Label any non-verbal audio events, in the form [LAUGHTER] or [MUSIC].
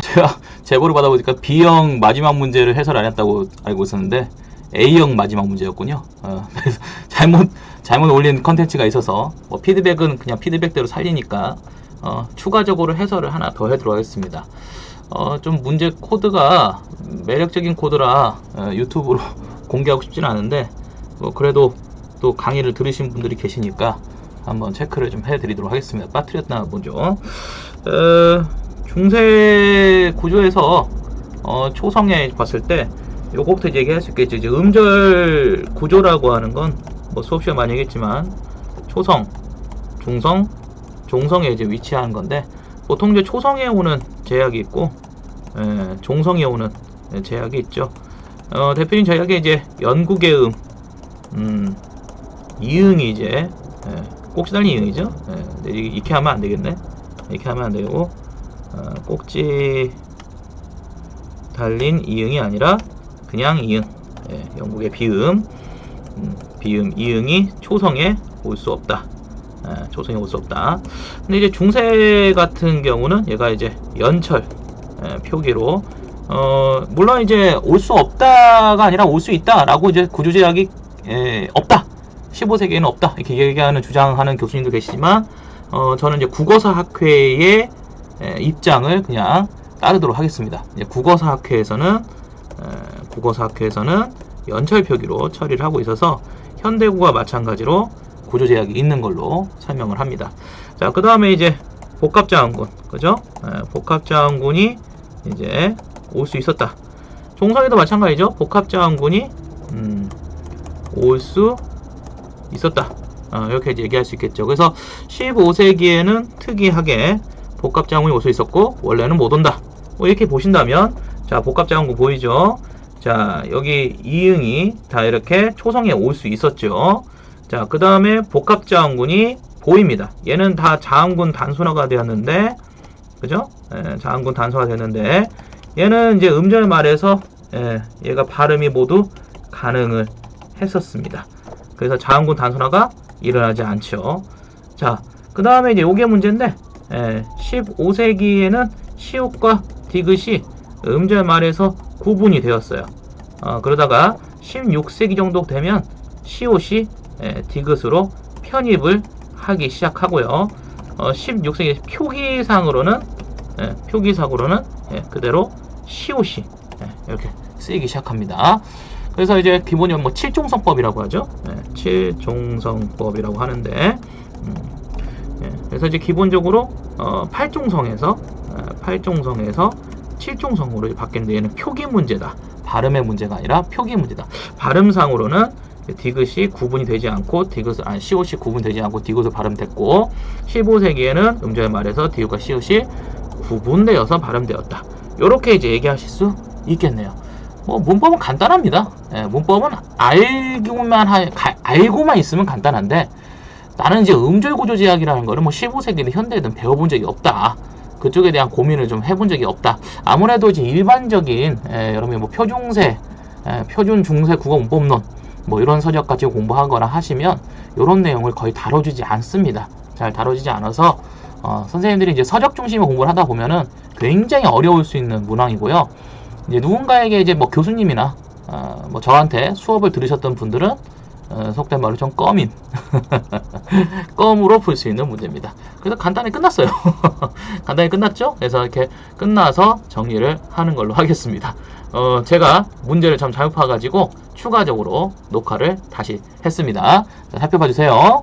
제가 [LAUGHS] 제보를 받아보니까 B형 마지막 문제를 해설 안 했다고 알고 있었는데 A형 마지막 문제였군요. 어, [LAUGHS] 그래서 잘못 잘못 올린 컨텐츠가 있어서 뭐 피드백은 그냥 피드백대로 살리니까 어, 추가적으로 해설을 하나 더 해도록 하겠습니다. 어, 좀 문제 코드가 매력적인 코드라 어, 유튜브로 [LAUGHS] 공개하고 싶지는 않은데 뭐 그래도 또 강의를 들으신 분들이 계시니까 한번 체크를 좀 해드리도록 하겠습니다. 빠뜨렸나 보죠. 어, 중세 구조에서 어, 초성에 봤을 때 요거부터 얘기할 수 있겠죠. 이제 음절 구조라고 하는 건 뭐 수업 시간 많이 얘기했지만 초성, 중성, 종성에 이제 위치하는 건데 보통 이제 초성에 오는 제약이 있고 예, 종성에 오는 예, 제약이 있죠. 어, 대표적인 제약이 이제 연국의 음, 음, 이응이 이제 예, 꼭지 달린 이응이죠. 예, 근데 이- 이렇게 하면 안 되겠네. 이렇게 하면 안 되고 어, 꼭지 달린 이응이 아니라 그냥 이응. 예, 영국의 비음, 음, 비음 이응이 초성에 올 수 없다. 예, 초성에 올 수 없다. 근데 이제 중세 같은 경우는 얘가 이제 연철 예, 표기로 어, 물론 이제 올 수 없다가 아니라 올 수 있다라고 이제 구조 제약이 예, 없다. 15세기에는 없다. 이렇게 얘기하는 주장하는 교수님도 계시지만 어, 저는 이제 국어사 학회의 예, 입장을 그냥 따르도록 하겠습니다. 이제 국어사 학회에서는 에, 국어사 학회에서는 연철 표기로 처리를 하고 있어서 현대국과 마찬가지로 구조 제약이 있는 걸로 설명을 합니다. 자, 그 다음에 이제 복합자원군, 그죠? 에, 복합자원군이 이제 올 수 있었다. 종성에도 마찬가지죠. 복합자원군이 음, 올 수 있었다. 어, 이렇게 얘기할 수 있겠죠. 그래서 15세기에는 특이하게 복합자원군이 올 수 있었고 원래는 못 온다. 뭐 이렇게 보신다면 자 복합자원군 보이죠? 자 여기 이응이 다 이렇게 초성에 올 수 있었죠. 자 그 다음에 복합자원군이 보입니다. 얘는 다 자원군 단순화가 되었는데 그죠? 예, 자원군 단순화 됐는데 얘는 이제 음절 말에서 예, 얘가 발음이 모두 가능을 했었습니다. 그래서 자원군 단순화가 일어나지 않죠. 자, 그 다음에 이제 요게 문제인데, 예, 15세기에는 시옷과 디귿이 음절 말에서 구분이 되었어요. 어, 그러다가 16세기 정도 되면 시옷이 예, 디귿으로 편입을 하기 시작하고요. 어, 16세기 표기상으로는 예, 표기상으로는 예, 그대로 시옷이 예, 이렇게 쓰이기 시작합니다. 그래서 이제 기본이 뭐 칠종성법이라고 하죠. 예, 칠종성법이라고 하는데 음, 예, 그래서 이제 기본적으로 어, 팔종성에서 어, 팔종성에서 칠종성으로 바뀌는데 얘는 표기 문제다. 발음의 문제가 아니라 표기 문제다. 발음상으로는 디귿이 구분이 되지 않고 디귿 아니 시옷이 구분되지 않고 디귿으로 발음됐고 15세기에는 음절 말에서 디귿과 시옷이 구분되어서 발음되었다. 이렇게 이제 얘기하실 수 있겠네요. 뭐 문법은 간단합니다. 예, 문법은 알고만 하, 가- 알고만 있으면 간단한데 나는 이제 음절 구조 제약이라는 거를 뭐 15세기든 현대든 배워본 적이 없다. 그쪽에 대한 고민을 좀 해본 적이 없다. 아무래도 이제 일반적인 예, 여러분이 뭐 표중세, 예, 표준 중세 국어 문법론 뭐 이런 서적 가지고 공부하거나 하시면 이런 내용을 거의 다뤄주지 않습니다. 잘 다뤄지지 않아서 어, 선생님들이 이제 서적 중심의 공부를 하다 보면은 굉장히 어려울 수 있는 문항이고요. 이제 누군가에게 이제 뭐 교수님이나 어, 뭐 저한테 수업을 들으셨던 분들은 어, 속된 말로 좀 껌인 [LAUGHS] 껌으로 풀 수 있는 문제입니다. 그래서 간단히 끝났어요. [LAUGHS] 간단히 끝났죠? 그래서 이렇게 끝나서 정리를 하는 걸로 하겠습니다. 어, 제가 문제를 참 잘못 봐가지고 추가적으로 녹화를 다시 했습니다. 자, 살펴봐 주세요.